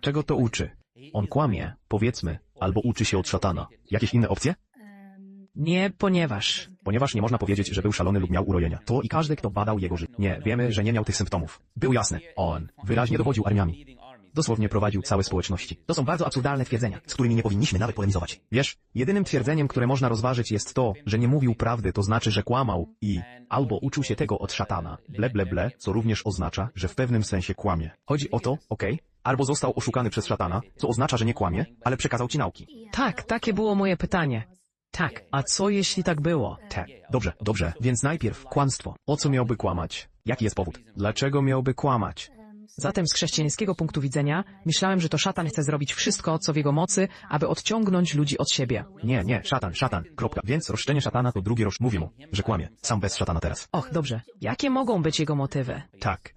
Czego to uczy? On kłamie, powiedzmy, albo uczy się od szatana. Jakieś inne opcje? Nie, ponieważ. Ponieważ nie można powiedzieć, że był szalony lub miał urojenia. To i każdy, kto badał jego życie. Nie, wiemy, że nie miał tych symptomów. Był jasny. On wyraźnie dowodził armiami. Dosłownie prowadził całe społeczności. To są bardzo absurdalne twierdzenia, z którymi nie powinniśmy nawet polemizować. Wiesz, jedynym twierdzeniem, które można rozważyć jest to, że nie mówił prawdy, to znaczy, że kłamał i albo uczył się tego od szatana, ble ble ble, co również oznacza, że w pewnym sensie kłamie. Chodzi o to, okej, albo został oszukany przez szatana, co oznacza, że nie kłamie, ale przekazał ci nauki. Tak, takie było moje pytanie. Tak, a co jeśli tak było? Te. Dobrze, dobrze, więc najpierw kłamstwo. O co miałby kłamać? Jaki jest powód? Dlaczego miałby kłamać? Zatem z chrześcijańskiego punktu widzenia myślałem, że to szatan chce zrobić wszystko, co w jego mocy, aby odciągnąć ludzi od siebie. Nie, nie, szatan, szatan, kropka. Więc roszczenie szatana to drugi rosz... Mówię mu, że kłamie. Sam bez szatana teraz. Och, dobrze. Jakie mogą być jego motywy? Tak.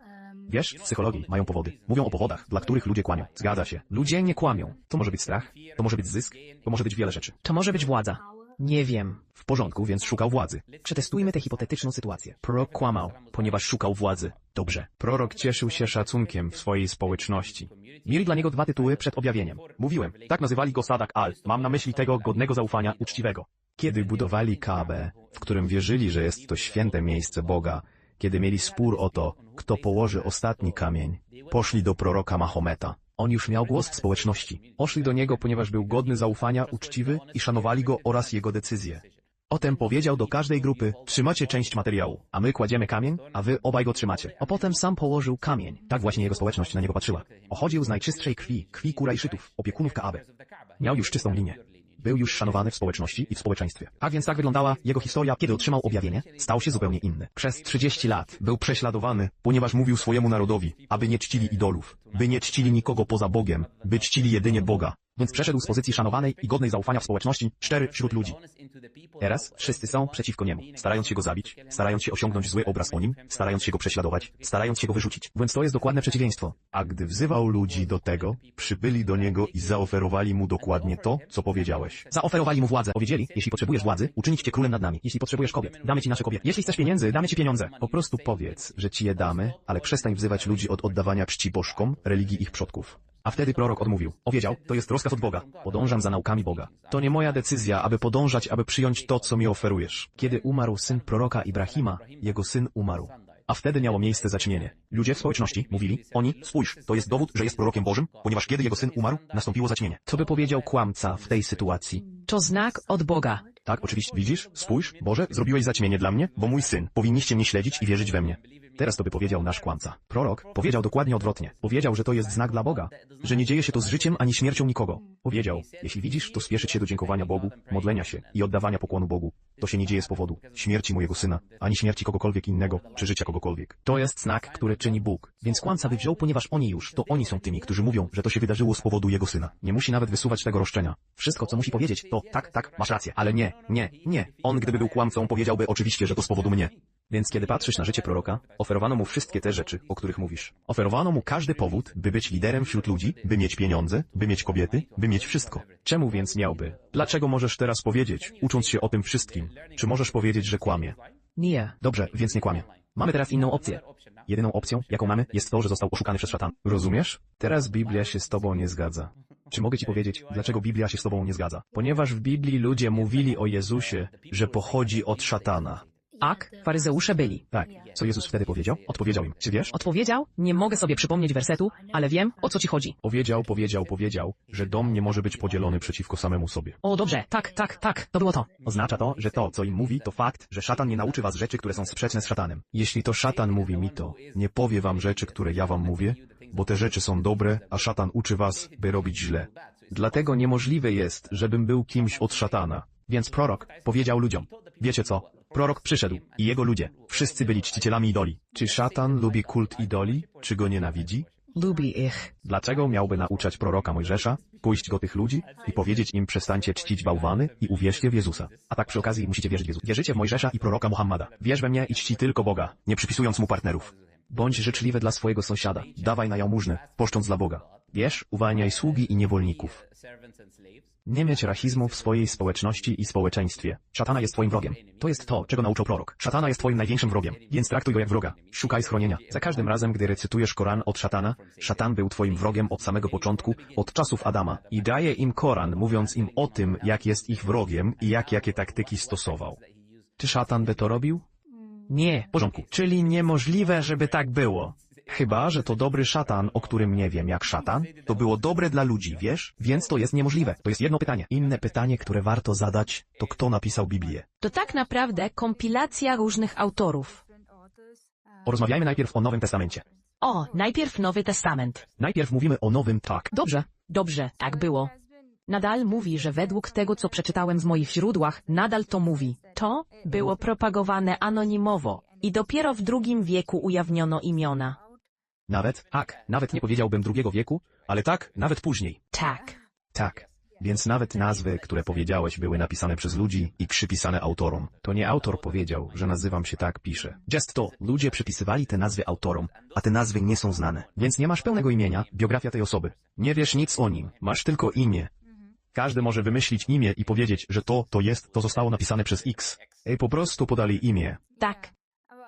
Wiesz, w psychologii mają powody. Mówią o powodach, dla których ludzie kłamią. Zgadza się. Ludzie nie kłamią. To może być strach, to może być zysk, to może być wiele rzeczy. To może być władza. Nie wiem. W porządku, więc szukał władzy. Przetestujmy tę hipotetyczną sytuację. Prorok kłamał, ponieważ szukał władzy. Dobrze. Prorok cieszył się szacunkiem w swojej społeczności. Mieli dla niego dwa tytuły przed objawieniem. Mówiłem, tak nazywali go Sadak Al. Mam na myśli tego godnego zaufania, uczciwego. Kiedy budowali Kaabę, w którym wierzyli, że jest to święte miejsce Boga, kiedy mieli spór o to, kto położy ostatni kamień, poszli do proroka Mahometa. On już miał głos w społeczności. Poszli do niego, ponieważ był godny zaufania, uczciwy i szanowali go oraz jego decyzje. Potem powiedział do każdej grupy, trzymacie część materiału, a my kładziemy kamień, a wy obaj go trzymacie. A potem sam położył kamień. Tak właśnie jego społeczność na niego patrzyła. Pochodził z najczystszej krwi, krwi Kurajszytów, opiekunów Kaaby. Miał już czystą linię. Był już szanowany w społeczności i w społeczeństwie. A więc tak wyglądała jego historia, kiedy otrzymał objawienie, stał się zupełnie inny. Przez 30 lat był prześladowany, ponieważ mówił swojemu narodowi, aby nie czcili idolów, by nie czcili nikogo poza Bogiem, by czcili jedynie Boga. Więc przeszedł z pozycji szanowanej i godnej zaufania w społeczności, cztery wśród ludzi. Teraz wszyscy są przeciwko niemu, starając się go zabić, starając się osiągnąć zły obraz o nim, starając się go prześladować, starając się go wyrzucić. Więc to jest dokładne przeciwieństwo. A gdy wzywał ludzi do tego, przybyli do niego i zaoferowali mu dokładnie to, co powiedziałeś. Zaoferowali mu władzę. Powiedzieli, jeśli potrzebujesz władzy, uczynić cię królem nad nami. Jeśli potrzebujesz kobiet, damy ci nasze kobiety. Jeśli chcesz pieniędzy, damy ci pieniądze. Po prostu powiedz, że ci je damy, ale przestań wzywać ludzi od oddawania czci bożkom, religii ich przodków. A wtedy prorok odmówił. Powiedział, to jest rozkaz od Boga. Podążam za naukami Boga. To nie moja decyzja, aby podążać, aby przyjąć to, co mi oferujesz. Kiedy umarł syn proroka Ibrahima, jego syn umarł. A wtedy miało miejsce zaćmienie. Ludzie w społeczności mówili, oni, spójrz, to jest dowód, że jest prorokiem Bożym, ponieważ kiedy jego syn umarł, nastąpiło zaćmienie. Co by powiedział kłamca w tej sytuacji? To znak od Boga. Tak, oczywiście, widzisz? Spójrz, Boże, zrobiłeś zaćmienie dla mnie, bo mój syn. Powinniście mnie śledzić i wierzyć we mnie. Teraz to by powiedział nasz kłamca. Prorok powiedział dokładnie odwrotnie. Powiedział, że to jest znak dla Boga, że nie dzieje się to z życiem ani śmiercią nikogo. Powiedział, jeśli widzisz, to spieszyć się do dziękowania Bogu, modlenia się i oddawania pokłonu Bogu. To się nie dzieje z powodu śmierci mojego syna, ani śmierci kogokolwiek innego, czy życia kogokolwiek. To jest znak, który czyni Bóg. Więc kłamca by wziął, ponieważ oni już, to oni są tymi, którzy mówią, że to się wydarzyło z powodu jego syna. Nie musi nawet wysuwać tego roszczenia. Wszystko, co musi powiedzieć, to tak, tak, masz rację, ale nie, nie, nie. On, gdyby był kłamcą, powiedziałby oczywiście, że to z powodu mnie. Więc kiedy patrzysz na życie proroka, oferowano mu wszystkie te rzeczy, o których mówisz. Oferowano mu każdy powód, by być liderem wśród ludzi, by mieć pieniądze, by mieć kobiety, by mieć wszystko. Czemu więc miałby? Dlaczego możesz teraz powiedzieć, ucząc się o tym wszystkim? Czy możesz powiedzieć, że kłamie? Nie. Dobrze, więc nie kłamie. Mamy teraz inną opcję. Jedyną opcją, jaką mamy, jest to, że został oszukany przez szatan. Rozumiesz? Teraz Biblia się z tobą nie zgadza. Czy mogę ci powiedzieć, dlaczego Biblia się z tobą nie zgadza? Ponieważ w Biblii ludzie mówili o Jezusie, że pochodzi od szatana. Ak, faryzeusze byli. Tak. Co Jezus wtedy powiedział? Odpowiedział im. Czy wiesz? Odpowiedział? Nie mogę sobie przypomnieć wersetu, ale wiem, o co ci chodzi. Powiedział, powiedział, powiedział, że dom nie może być podzielony przeciwko samemu sobie. O, dobrze, tak, tak, tak, to było to. Oznacza to, że to, co im mówi, to fakt, że szatan nie nauczy was rzeczy, które są sprzeczne z szatanem. Jeśli to szatan mówi mi to, nie powie wam rzeczy, które ja wam mówię, bo te rzeczy są dobre, a szatan uczy was, by robić źle. Dlatego niemożliwe jest, żebym był kimś od szatana. Więc prorok powiedział ludziom, wiecie co? Prorok przyszedł i jego ludzie, wszyscy byli czcicielami idoli. Czy szatan lubi kult idoli, czy go nienawidzi? Lubi ich. Dlaczego miałby nauczać proroka Mojżesza, pójść do tych ludzi i powiedzieć im przestańcie czcić bałwany i uwierzcie w Jezusa? A tak przy okazji musicie wierzyć w Jezusa. Wierzycie w Mojżesza i proroka Muhammada. Wierz we mnie i czci tylko Boga, nie przypisując mu partnerów. Bądź życzliwy dla swojego sąsiada. Dawaj na jałmużnę, poszcząc dla Boga. Wiesz, uwalniaj sługi i niewolników. Nie mieć rasizmu w swojej społeczności i społeczeństwie. Szatana jest twoim wrogiem. To jest to, czego nauczał prorok. Szatana jest twoim największym wrogiem, więc traktuj go jak wroga. Szukaj schronienia. Za każdym razem, gdy recytujesz Koran od szatana, szatan był twoim wrogiem od samego początku, od czasów Adama. I daje im Koran, mówiąc im o tym, jak jest ich wrogiem i jak jakie taktyki stosował. Czy szatan by to robił? Nie. Porządku. Czyli niemożliwe, żeby tak było. Chyba, że to dobry szatan, o którym nie wiem jak szatan, to było dobre dla ludzi, wiesz? Więc to jest niemożliwe. To jest jedno pytanie. Inne pytanie, które warto zadać, to kto napisał Biblię. To tak naprawdę kompilacja różnych autorów. Porozmawiajmy najpierw o Nowym Testamencie. O, najpierw Nowy Testament. Najpierw mówimy o Nowym tak. Dobrze. Dobrze, tak było. Nadal mówi, że według tego, co przeczytałem w moich źródłach, nadal to mówi. To było propagowane anonimowo i dopiero w drugim wieku ujawniono imiona. Nawet, tak, nawet nie powiedziałbym drugiego wieku, ale tak, nawet później. Tak. Tak. Więc nawet nazwy, które powiedziałeś, były napisane przez ludzi i przypisane autorom. To nie autor powiedział, że nazywam się tak pisze. Just to, ludzie przypisywali te nazwy autorom, a te nazwy nie są znane. Więc nie masz pełnego imienia, biografia tej osoby. Nie wiesz nic o nim, masz tylko imię. Każdy może wymyślić imię i powiedzieć, że to, to jest, to zostało napisane przez X. Ej, po prostu podali imię. Tak.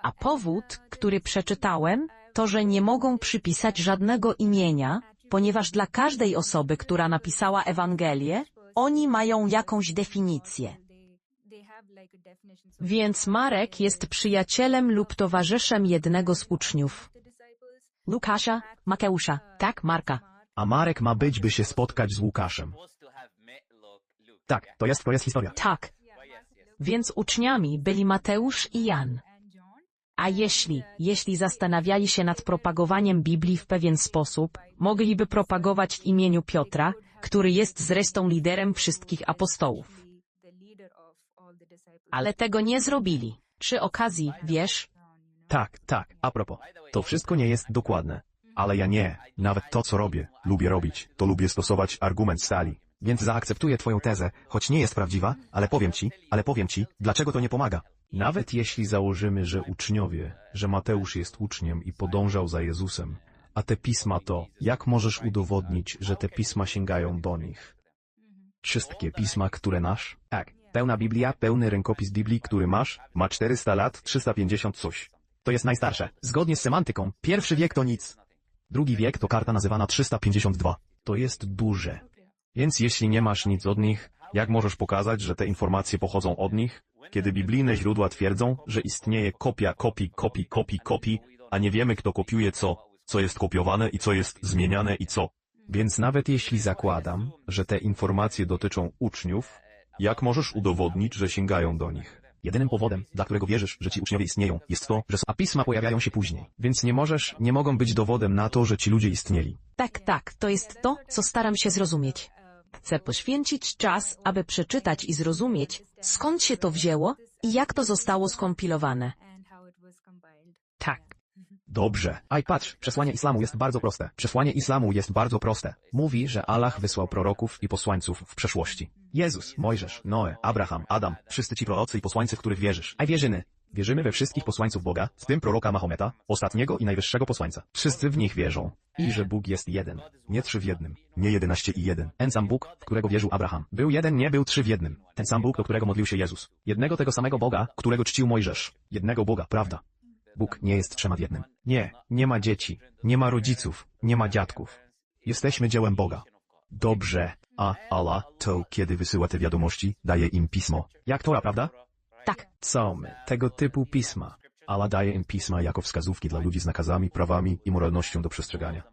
A powód, który przeczytałem, to, że nie mogą przypisać żadnego imienia, ponieważ dla każdej osoby, która napisała Ewangelię, oni mają jakąś definicję. Więc Marek jest przyjacielem lub towarzyszem jednego z uczniów. Łukasza, Mateusza, tak, Marka. A Marek ma być, by się spotkać z Łukaszem. Tak, to jest, to jest historia. Tak. Więc uczniami byli Mateusz i Jan. A jeśli, jeśli zastanawiali się nad propagowaniem Biblii w pewien sposób, mogliby propagować w imieniu Piotra, który jest zresztą liderem wszystkich apostołów. Ale tego nie zrobili. Przy okazji, wiesz, Tak, tak, a propos. To wszystko nie jest dokładne. Ale ja nie. Nawet to, co robię, lubię robić. To lubię stosować argument stali. Więc zaakceptuję twoją tezę, choć nie jest prawdziwa, ale powiem ci, ale powiem ci, dlaczego to nie pomaga. Nawet jeśli założymy, że uczniowie, że Mateusz jest uczniem i podążał za Jezusem, a te pisma to, jak możesz udowodnić, że te pisma sięgają do nich? Wszystkie pisma, które masz? Tak. Pełna Biblia, pełny rękopis Biblii, który masz, ma 400 lat, 350 coś. To jest najstarsze. Zgodnie z semantyką, pierwszy wiek to nic. Drugi wiek to karta nazywana 352. To jest duże. Więc jeśli nie masz nic od nich, jak możesz pokazać, że te informacje pochodzą od nich? Kiedy biblijne źródła twierdzą, że istnieje kopia kopii, kopii, kopii, kopii, a nie wiemy kto kopiuje co, co jest kopiowane i co jest zmieniane i co. Więc nawet jeśli zakładam, że te informacje dotyczą uczniów, jak możesz udowodnić, że sięgają do nich? Jedynym powodem, dla którego wierzysz, że ci uczniowie istnieją, jest to, że są, a pisma pojawiają się później. Więc nie możesz, nie mogą być dowodem na to, że ci ludzie istnieli. tak, tak, to jest to, co staram się zrozumieć. Chcę poświęcić czas, aby przeczytać i zrozumieć, skąd się to wzięło i jak to zostało skompilowane. Tak. Dobrze. Aj patrz, przesłanie islamu jest bardzo proste. Przesłanie islamu jest bardzo proste. Mówi, że Allah wysłał proroków i posłańców w przeszłości. Jezus, Mojżesz, Noe, Abraham, Adam, wszyscy ci prorocy i posłańcy, w których wierzysz. A wierzymy. Wierzymy we wszystkich posłańców Boga, w tym proroka Mahometa, ostatniego i najwyższego posłańca. Wszyscy w nich wierzą. I że Bóg jest jeden. Nie trzy w jednym. Nie jedenaście i jeden. Ten sam Bóg, w którego wierzył Abraham. Był jeden, nie był trzy w jednym. Ten sam Bóg, do którego modlił się Jezus. Jednego tego samego Boga, którego czcił Mojżesz. Jednego Boga, prawda? Bóg nie jest trzema w jednym. Nie, nie ma dzieci, nie ma rodziców, nie ma dziadków. Jesteśmy dziełem Boga. Dobrze, a Allah to, kiedy wysyła te wiadomości, daje im pismo. Jak Tora, prawda? Tak, Są tego typu pisma. Allah daje im pisma jako wskazówki dla ludzi z nakazami, prawami i moralnością do przestrzegania.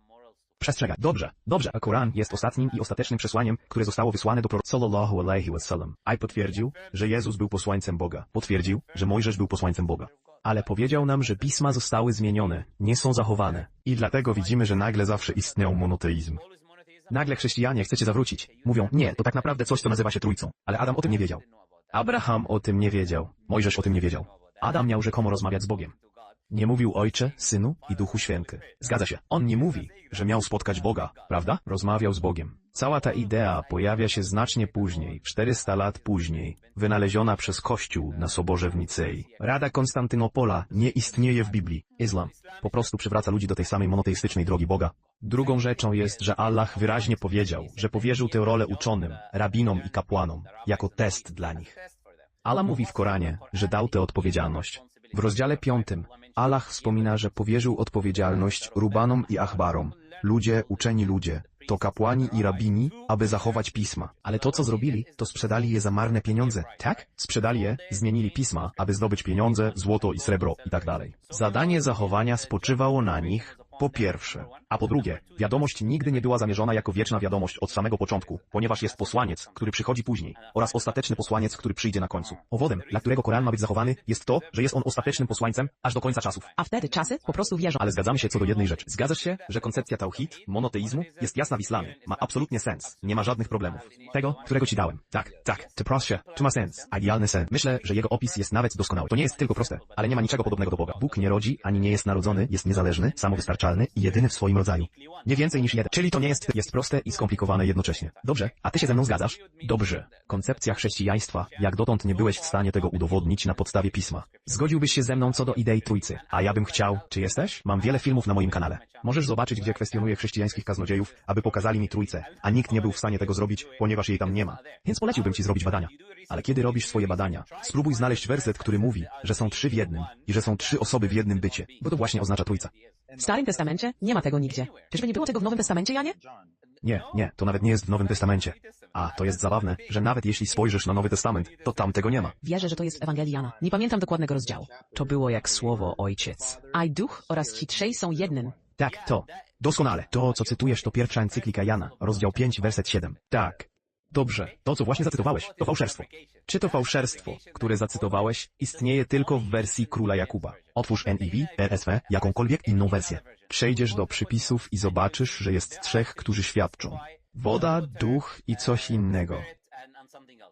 Przestrzega. Dobrze, dobrze. A Koran jest ostatnim i ostatecznym przesłaniem, które zostało wysłane do proroka sallallahu alaihi wasallam. A potwierdził, że Jezus był posłańcem Boga. Potwierdził, że Mojżesz był posłańcem Boga. Ale powiedział nam, że pisma zostały zmienione, nie są zachowane. I dlatego widzimy, że nagle zawsze istniał monoteizm. Nagle chrześcijanie chcecie zawrócić. Mówią, nie, to tak naprawdę coś, co nazywa się trójcą. Ale Adam o tym nie wiedział. Abraham o tym nie wiedział. Mojżesz o tym nie wiedział. Adam miał rzekomo rozmawiać z Bogiem. Nie mówił Ojcze, Synu i Duchu Święty. Zgadza się. On nie mówi, że miał spotkać Boga, prawda? Rozmawiał z Bogiem. Cała ta idea pojawia się znacznie później, 400 lat później, wynaleziona przez Kościół na Soborze w Nicei. Rada Konstantynopola nie istnieje w Biblii. Islam po prostu przywraca ludzi do tej samej monoteistycznej drogi Boga. Drugą rzeczą jest, że Allah wyraźnie powiedział, że powierzył tę rolę uczonym, rabinom i kapłanom, jako test dla nich. Allah mówi w Koranie, że dał tę odpowiedzialność. W rozdziale piątym Allah wspomina, że powierzył odpowiedzialność rubanom i achbarom, ludzie, uczeni ludzie, to kapłani i rabini, aby zachować pisma. Ale to, co zrobili, to sprzedali je za marne pieniądze. Tak? Sprzedali je, zmienili pisma, aby zdobyć pieniądze, złoto i srebro i tak dalej. Zadanie zachowania spoczywało na nich, po pierwsze. A po drugie, wiadomość nigdy nie była zamierzona jako wieczna wiadomość od samego początku, ponieważ jest posłaniec, który przychodzi później, oraz ostateczny posłaniec, który przyjdzie na końcu. Powodem, dla którego Koran ma być zachowany, jest to, że jest on ostatecznym posłańcem aż do końca czasów. A wtedy czasy po prostu wierzą. Ale zgadzamy się co do jednej rzeczy. Zgadzasz się, że koncepcja tauhid, monoteizmu, jest jasna w islamie. Ma absolutnie sens. Nie ma żadnych problemów. Tego, którego ci dałem. Tak, tak. To proste. To ma sens. Idealny sens. Myślę, że jego opis jest nawet doskonały. To nie jest tylko proste, ale nie ma niczego podobnego do Boga. Bóg nie rodzi, ani nie jest narodzony, jest niezależny, i jedyny w swoim rodzaju. Nie więcej niż jeden. Czyli to nie jest, jest proste i skomplikowane jednocześnie. Dobrze, a ty się ze mną zgadzasz? Dobrze. Koncepcja chrześcijaństwa, jak dotąd nie byłeś w stanie tego udowodnić na podstawie pisma. Zgodziłbyś się ze mną co do idei trójcy. A ja bym chciał, czy jesteś? Mam wiele filmów na moim kanale. Możesz zobaczyć, gdzie kwestionuję chrześcijańskich kaznodziejów, aby pokazali mi trójcę, a nikt nie był w stanie tego zrobić, ponieważ jej tam nie ma. Więc poleciłbym ci zrobić badania. Ale kiedy robisz swoje badania, spróbuj znaleźć werset, który mówi, że są trzy w jednym i że są trzy osoby w jednym bycie, bo to właśnie oznacza trójca. W Starym Testamencie nie ma tego nigdzie. Czyżby nie było tego w Nowym Testamencie, Janie? Nie, nie, to nawet nie jest w Nowym Testamencie. A, to jest zabawne, że nawet jeśli spojrzysz na Nowy Testament, to tam tego nie ma. Wierzę, że to jest w Ewangelii Jana. Nie pamiętam dokładnego rozdziału. To było jak słowo ojciec. A i duch oraz ci trzej są jednym. Tak, to. Doskonale. To, co cytujesz, to pierwsza encyklika Jana, rozdział 5, werset 7. Tak. Dobrze. To, co właśnie zacytowałeś, to fałszerstwo. Czy to fałszerstwo, które zacytowałeś, istnieje tylko w wersji króla Jakuba? Otwórz NIV, RSW, jakąkolwiek inną wersję. Przejdziesz do przypisów i zobaczysz, że jest trzech, którzy świadczą. Woda, duch i coś innego.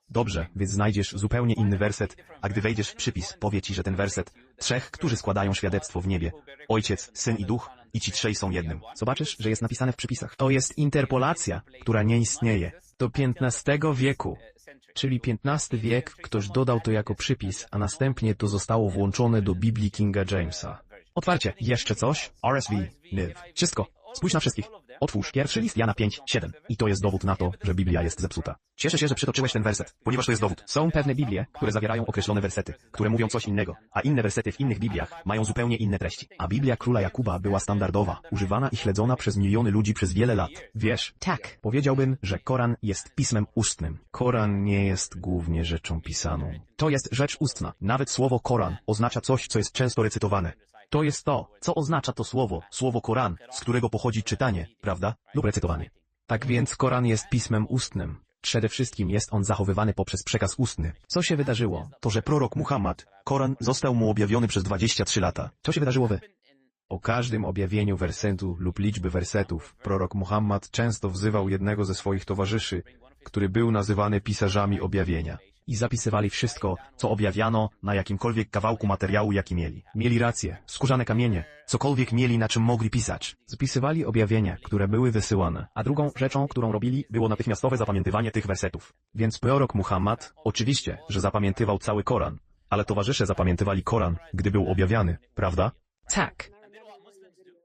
Dobrze, więc znajdziesz zupełnie inny werset, a gdy wejdziesz w przypis, powie ci, że ten werset trzech, którzy składają świadectwo w niebie. Ojciec, Syn i Duch i ci trzej są jednym. Zobaczysz, że jest napisane w przypisach. To jest interpolacja, która nie istnieje. Do XV wieku. Czyli XV wiek ktoś dodał to jako przypis, a następnie to zostało włączone do Biblii Kinga Jamesa. Otwarcie, jeszcze coś? RSV, NIV. Wszystko. Spójrz na wszystkich. Otwórz pierwszy list Jana 5, 7. I to jest dowód na to, że Biblia jest zepsuta. Cieszę się, że przytoczyłeś ten werset, ponieważ to jest dowód. Są pewne Biblie, które zawierają określone wersety, które mówią coś innego, a inne wersety w innych Bibliach mają zupełnie inne treści. A Biblia Króla Jakuba była standardowa, używana i śledzona przez miliony ludzi przez wiele lat. Wiesz, Tak. powiedziałbym, że Koran jest pismem ustnym. Koran nie jest głównie rzeczą pisaną. To jest rzecz ustna. Nawet słowo Koran oznacza coś, co jest często recytowane. To jest to, co oznacza to słowo, słowo Koran, z którego pochodzi czytanie, prawda? Lub recytowanie. Tak więc Koran jest pismem ustnym. Przede wszystkim jest on zachowywany poprzez przekaz ustny. Co się wydarzyło? To, że prorok Muhammad, Koran został mu objawiony przez 23 lata. Co się wydarzyło wy? O każdym objawieniu wersetu lub liczby wersetów, prorok Muhammad często wzywał jednego ze swoich towarzyszy, który był nazywany pisarzami objawienia. I zapisywali wszystko, co objawiano na jakimkolwiek kawałku materiału, jaki mieli. Mieli rację, skórzane kamienie, cokolwiek mieli, na czym mogli pisać. Zapisywali objawienia, które były wysyłane. A drugą rzeczą, którą robili, było natychmiastowe zapamiętywanie tych wersetów. Więc prorok Muhammad, oczywiście, że zapamiętywał cały Koran, ale towarzysze zapamiętywali Koran, gdy był objawiany, prawda? Tak.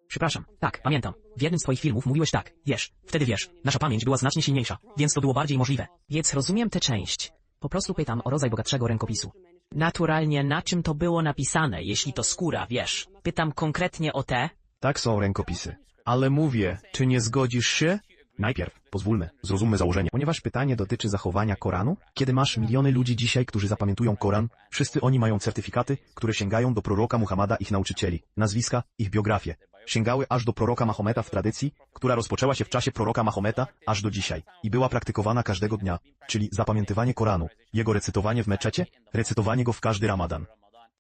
Przepraszam. Tak, pamiętam. W jednym z twoich filmów mówiłeś tak. Wiesz, wtedy wiesz, nasza pamięć była znacznie silniejsza, więc to było bardziej możliwe. Więc rozumiem tę część. Po prostu pytam o rodzaj bogatszego rękopisu. Naturalnie na czym to było napisane, jeśli to skóra, wiesz. Pytam konkretnie o te. Tak są rękopisy. Ale mówię, czy nie zgodzisz się? Najpierw, pozwólmy, zrozummy założenie. Ponieważ pytanie dotyczy zachowania Koranu, kiedy masz miliony ludzi dzisiaj, którzy zapamiętują Koran, wszyscy oni mają certyfikaty, które sięgają do proroka Muhammada ich nauczycieli, nazwiska, ich biografie. Sięgały aż do proroka Mahometa w tradycji, która rozpoczęła się w czasie proroka Mahometa, aż do dzisiaj. I była praktykowana każdego dnia, czyli zapamiętywanie Koranu, jego recytowanie w meczecie, recytowanie go w każdy ramadan.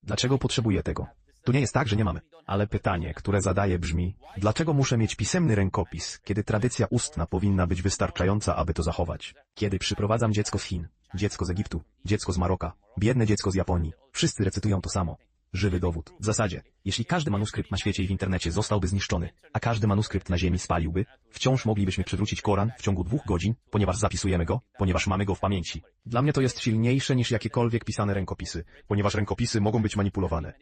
Dlaczego potrzebuję tego? To nie jest tak, że nie mamy. Ale pytanie, które zadaję brzmi, dlaczego muszę mieć pisemny rękopis, kiedy tradycja ustna powinna być wystarczająca, aby to zachować? Kiedy przyprowadzam dziecko z Chin, dziecko z Egiptu, dziecko z Maroka, biedne dziecko z Japonii, wszyscy recytują to samo. Żywy dowód. W zasadzie, jeśli każdy manuskrypt na świecie i w internecie zostałby zniszczony, a każdy manuskrypt na ziemi spaliłby, wciąż moglibyśmy przywrócić Koran w ciągu dwóch godzin, ponieważ zapisujemy go, ponieważ mamy go w pamięci. Dla mnie to jest silniejsze niż jakiekolwiek pisane rękopisy, ponieważ rękopisy mogą być manipulowane.